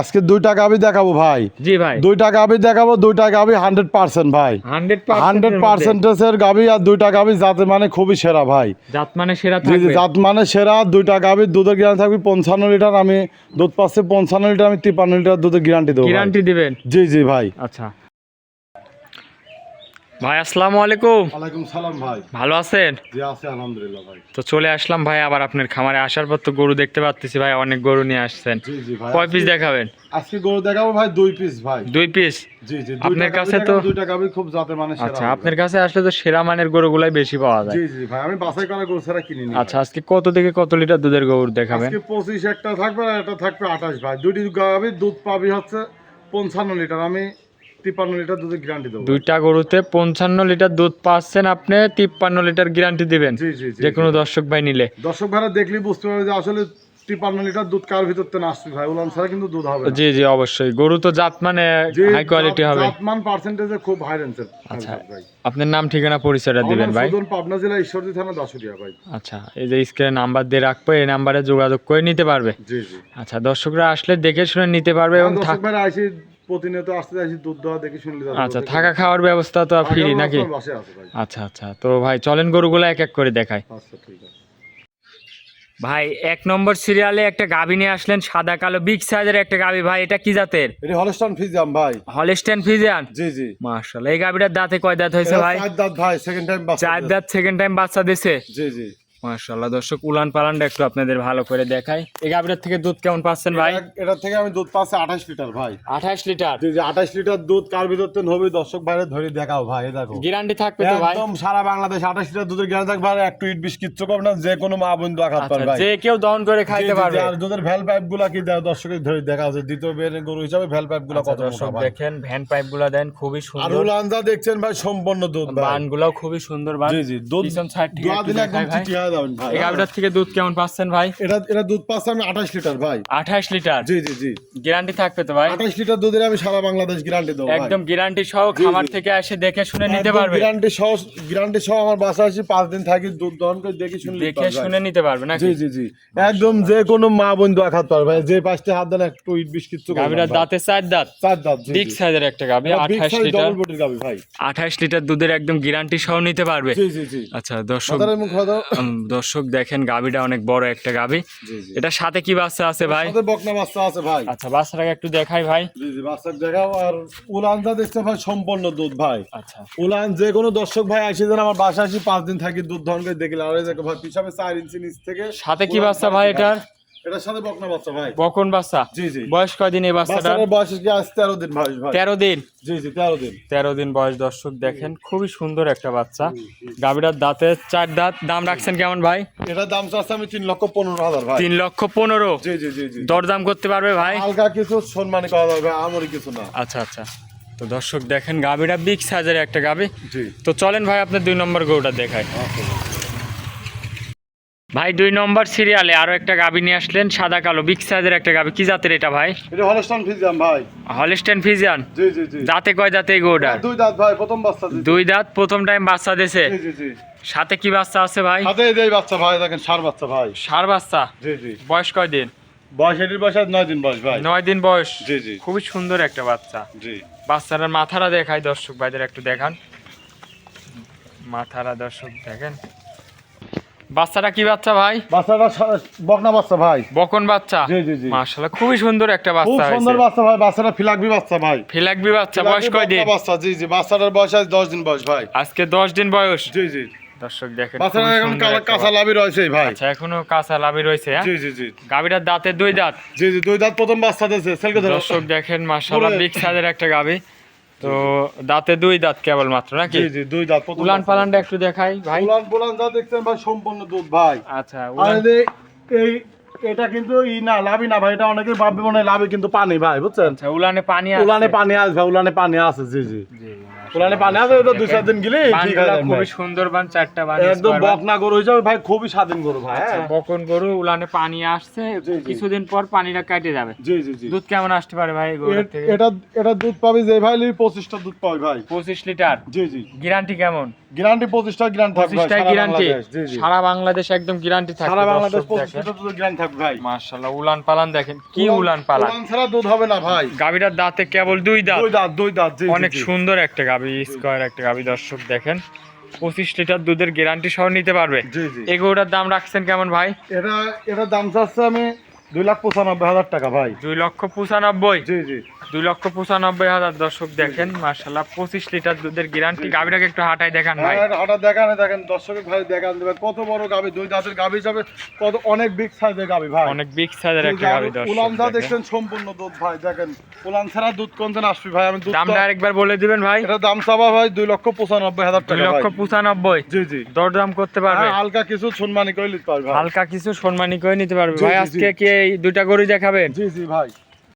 আজকে দুইটা গাবি দেখাবো ভাই। জি ভাই। দুইটা গাবি দেখাবো দুইটা গাবি হান্ড্রেড পার্সেন্ট ভাই। হান্ড্রেড পার্সেন্টেজের গাবি আর দুইটা গাবি জাত মানে খুবই সেরা ভাই। জাত মানে সেরা জি জি জাত মানে সেরা দুইটা গাবির দুধের গ্যারান্টি থাকবে পঞ্চান্ন লিটার আমি দুধ পাচ্ছি পঞ্চান্ন লিটার আমি তিপ্পান্ন লিটার দুধের গ্যারান্টি দেবো গ্যারান্টি দিবেন? জি জি ভাই। আচ্ছা। ভাই আসসালামু আলাইকুম। ওয়ালাইকুম সালাম ভাই। ভালো আছেন? জি আছে আলহামদুলিল্লাহ ভাই। তো চলে আসলাম ভাই আবার আপনার খামারে আসার পর তো গরু দেখতে পাচ্ছি ভাই অনেক গরু নিয়ে আসছেন। জি জি ভাই কয় পিস দেখাবেন? আজকে গরু দেখাবো ভাই দুই পিস ভাই। দুই পিস জি জি আপনার কাছে তো- দুইটা গাবি খুব জাতে মানে সেরা আচ্ছা আপনার কাছে আসলে তো সেরা মানের গরুগুলাই বেশি পাওয়া যায়। জি জি ভাই আমি বাছাই করা গরু ছাড়া কিনি আচ্ছা আজকে কত থেকে কত লিটার দুধের গরু দেখাবেন? আজকে পঁচিশ একটা থাকবে আর একটা থাকবে আঠাশ ভাই। দুইটি গাবি দুধ পাবি হচ্ছে পঞ্চান্ন লিটার। আমি তিপ্পান্ন লিটার দুধের গ্যারান্টি দেবো। দুইটা গরুতে পঞ্চান্ন লিটার দুধ পাচ্ছেন আপনি তিপ্পান্ন লিটার গ্যারান্টি দিবেন। জি জি জি যে কোনো দর্শক ভাই নিলে। দর্শক ভাইরা দেখলেই বুঝতে পারবে যে আসলে তিপ্পান্ন লিটার দুধ কার ভিতর থেকে আসছে ভাই? উলান ছাড়া কিন্তু দুধ হবে না। জি জি অবশ্যই। গরু তো জাত মানে জি, হাই কোয়ালিটি জাত- হবে। জাতমান পার্সেন্টেজে খুব হাই রেঞ্জের আচ্ছা। ভাই। আপনার নাম ঠিকানা পরিচয়টা দিবেন ভাই। সুজন পাবনা জেলা ঈশ্বরদী থানা দাসুরিয়া ভাই। আচ্ছা এই যে স্ক্রিনে নাম্বার দিয়ে রাখব এই নাম্বারে যোগাযোগ করে নিতে পারবে। জি জি। আচ্ছা দর্শকরা আসলে দেখে শুনে নিতে পারবে এবং দর্শক থাক- ভাইরা আসি প্রতিনিয়ত আসতে আসি দুধ দেওয়া দেখে শুনলে আচ্ছা থাকা খাওয়ার ব্যবস্থা তো ফ্রি নাকি? আচ্ছা আচ্ছা তো ভাই চলেন গরুগুলো এক এক করে দেখাই। আচ্ছা ঠিক আছে। ভাই এক নম্বর সিরিয়ালে একটা গাভী নিয়ে আসলেন সাদা কালো বিগ সাইজের একটা গাভী। ভাই এটা কি জাতের? এটি ভাই। জি জি। মার্শাল এই গাভীটার দাঁতে কয় দাঁত হয়েছে ভাই? চার দাঁত ভাই সেকেন্ড টাইম চার দাঁত সেকেন্ড টাইম বাচ্চা দিছে? জি জি। মার্শাল্লাহ দর্শক উলান পালানটা একটু আপনাদের ভালো করে দেখাই। এই গাভীটার থেকে দুধ কেমন পাচ্ছেন ভাই? এটা- থেকে আমি দুধ পাচ্ছি আঠাশ লিটার ভাই। আঠাশ লিটার? জি জি আঠাশ লিটার দুধ কার ভিতর থেকে হবে দর্শক ভাইরে ধরে দেখাও ভাই দেখো। গ্যারান্টি থাকবে তো ভাই? একদম সারা বাংলাদেশ আঠাশ লিটার দুধের গ্যারান্টি থাকবে আর একটু ইট বিশ কিচ্ছু কম না যে কোনো মা বন্ধু আঘাত আচ্ছা পার ভাই। যে কেউ দহন করে খাইতে পারবে। আর দুধের ভ্যাল পাইপগুলা কি দেয় দর্শকের ধরে দেখা আছে দ্বিতীয় বের গরু হিসাবে ভ্যাল পাইপগুলা আচ্ছা, কত দর্শক দেখেন ভ্যান পাইপগুলা দেন খুবই সুন্দর। আর সুন্দর উলানজা দেখছেন ভাই সম্পূর্ণ দুধ ভাই। বান গুলাও খুবই সুন্দর বান। জি জি দুধ side থেকে একদম যাবেন ভাই। এই গাভীটার থেকে দুধ কেমন পাচ্ছেন ভাই? এটা এটা দুধ পাচ্ছে আমি আঠাশ লিটার ভাই। আঠাশ লিটার? জি জি জি। গ্যারান্টি থাকবে তো ভাই? আঠাশ লিটার দুধের আমি সারা বাংলাদেশ গ্যারান্টি দেবো একদম গ্যারান্টি সহ খামার থেকে এসে দেখে শুনে নিতে পারবে। গ্যারান্টি সহ গ্যারান্টি সহ আমার বাসা আসি পাঁচ দিন থাকি দুধ দহন করে দেখে শুনে দেখে শুনে নিতে পারবে নাকি? জি জি জি। একদম যে কোনো মা বন্ধু আঘাত পারবে ভাই। যে পাঁচটা হাত দেন একটু ইট বিশ করবে না দাঁতে চার দাঁত? চার দাঁত বিগ। সাইজের একটা গাভী আঠাশ লিটার। double ভাই। আঠাশ লিটার দুধের একদম গ্যারান্টি সহ নিতে পারবে। জি জি জি। আচ্ছা দর্শক দর্শক দেখেন গাভীটা অনেক বড় একটা গাভী। জি জি। সাথে কি বাচ্চা আছে ভাই? বকনা বাচ্চা আছে ভাই। আচ্ছা বাচ্চাটাকে একটু দেখাই ভাই। জি জি বাচ্চার দেখাও। আর উলানটা দেখতে ভাই সম্পূর্ণ দুধ ভাই। আচ্ছা। উলান যে কোনো দর্শক ভাই আসে যেন আমার বাসা আসি পাঁচ দিন থাকি দুধ ধরন করে দেখলে। আর এই দেখো ভাই পিছাবে চার ইঞ্চি নিচ থেকে সাথে কি বাচ্চা ভাই এটার? এটার সাথে বকনা বাচ্চা ভাই। বকন বাচ্চা? জি জি। বয়স কয়দিন এই বাচ্চাটার? বাচ্চাটার বয়স কি আজ তেরো দিন ভাই ভাই। তেরো দিন? জি জি তেরো দিন। তেরো দিন বয়স দর্শক দেখেন খুবই সুন্দর একটা বাচ্চা। গাভীটার দাঁতে চার দাঁত দাম রাখছেন কেমন ভাই? এটার দাম চাচ্ছে আমি তিন লক্ষ হাজার ভাই। লক্ষ পনেরো? জি জি জি জি। দরদাম করতে পারবে ভাই? হালকা কিছু সম্মানী করা যাবে আমরি কিছু না। আচ্ছা আচ্ছা। তো দর্শক দেখেন গাভীটা বিগ সাইজের একটা গাভী। তো চলেন ভাই আপনার দুই নম্বর গরুটা দেখায় ভাই দুই নম্বর সিরিয়ালে আরও একটা গাভী নিয়ে আসলেন সাদা কালো বিগ সাইজের একটা গাবি। কি জাতের এটা ভাই? এটা হলস্টন ফিজাম ভাই। হলিস্টেন ফিজিয়ান জি জি জি। দাঁতে কয় দাঁতে গরুটার দুই দাঁত ভাই প্রথম বাচ্চা জি দুই দাঁত প্রথম টাইম বাচ্চা দিছে? জি জি জি। সাথে কি বাচ্চা আছে ভাই? হাতে এই বাচ্চা ভাই দেখেন সার বাচ্চা ভাই। সার বাচ্চা? জি জি। বয়স কয় দিন? বয়স এটির বয়স নয় দিন বয়স ভাই। নয় দিন বয়স? জি জি। খুবই সুন্দর একটা বাচ্চা। জি। বাচ্চাটার মাথাটা দেখাই দর্শক ভাইদের একটু দেখান। মাথাটা দর্শক দেখেন। বাচ্চাটা কি বাচ্চা ভাই? বাচ্চাটা বকনা বাচ্চা ভাই। বকন বাচ্চা? জি, জি, জি। মাশাআল্লাহ খুবই সুন্দর একটা খুব বাচ্চা সুন্দর বাচ্চা ভাই বাচ্চাটা ফিলাকবি বাচ্চা ভাই। ফিলাকবি বাচ্চা বয়স কয় দিন? বাচ্চা জি জি বাচ্চাটার বয়স আজ দশ দিন বয়স ভাই। আজকে দশ দিন বয়স? জি জি। দর্শক দেখেন বাচ্চাটা এখন কাঁচা। লাভি রয়েছে ভাই। আচ্ছা এখনও কাঁচা লাভি রয়েছে হ্যাঁ? জি জি জি। গাভীটার দাঁতে দুই দাঁত। জি জি দুই দাঁত প্রথম বাচ্চা দিয়েছে দর্শক দেখেন মাশাআল্লাহ বিগ সাইজের একটা গাভী। তো দাঁতে দুই দাঁত কেবল মাত্র নাকি? জি জি দুই দাঁত উলান। পালানটা একটু দেখাই ভাই। উলান পালান যা দেখছেন ভাই সম্পূর্ণ দুধ ভাই। আচ্ছা আরে এই এটা কিন্তু ই না লাভি না ভাই। এটা অনেকে ভাববে মনে হয় লাভি কিন্তু পানি ভাই বুঝছেন? আচ্ছা উলানে পানি আছে। উলানে পানি আছে ভাই উলানে পানি আছে জি জি। জি। উলানে পানি আছে ওটা দুই চার দিন গেলে ঠিক আছে খুবই সুন্দর বান চারটা বান একদম বকনা গরু হয়েছে ভাই খুবই স্বাধীন গরু ভাই আচ্ছা, হ্যাঁ। বকন গরু উলানে পানি আসছে। কিছুদিন পর পানিটা কেটে যাবে। জি জি জি। দুধ কেমন আসতে পারে ভাই থেকে? এটা এটা দুধ পাবি যে ভাই লিবি পঁচিশটা দুধ পাবি ভাই। পঁচিশ লিটার? জি জি। গ্যারান্টি কেমন? গ্যারান্টি পঁচিশটা গ্যারান্টি থাকবে ভাই, পঁচিশটাই সারা গ্যারান্টি। সারা বাংলাদেশ একদম গ্যারান্টি থাকবে সারা বাংলাদেশ দুধ গ্যারান্টি থাকবে ভাই। মাশাআল্লাহ উলান পালান দেখেন কি উলান পালান। উলান ছাড়া দুধ হবে না ভাই। গাভীটার দাঁতে কেবল দুই দাঁত। দুই দাঁত দুই দাঁত অনেক সুন্দর একটা গাভী স্কোয়ার একটা গাভী দর্শক দেখেন। পঁচিশ লিটার দুধের গ্যারান্টি সহ নিতে পারবে। এগুলোটার দাম রাখছেন কেমন ভাই? এটা এটা দাম চাচ্ছে আমি দুই লাখ পঁচানব্বই হাজার টাকা ভাই। দুই লক্ষ পঁচানব্বই? জি জি। দুই লক্ষ পঁচানব্বই হাজার দর্শক দেখেন মার্শাল্লাহ পঁচিশ লিটার দুধের গ্যারান্টি। গাভীটাকে একটু হাঁটাই দেখান ভাই। হ্যাঁ, দেখান দেখেন দর্শক ভাই দেখান দেবে কত বড় গাবি দুই দাঁতের গাবি হিসাবে কত অনেক বিগ সাইজের গাবি ভাই। অনেক বিগ সাইজের একটা গাভী উলান দা দেখছেন সম্পূর্ণ দুধ ভাই দেখেন। উলান ছাড়া দুধ কোনদিন আসবি ভাই? আমি দুধ দামটা আরেকবার বলে দিবেন ভাই। এটা দাম চাবা ভাই দুই লক্ষ পঁচানব্বই হাজার দুই লক্ষ পঁচানব্বই? জি জি। দরদাম করতে পারবে? হ্যাঁ, হালকা কিছু সম্মানী করে নিতে পারবে হালকা কিছু সম্মানী করে নিতে পারবে ভাই। আজকে কি দুইটা গরু দেখাবেন? জি জি ভাই।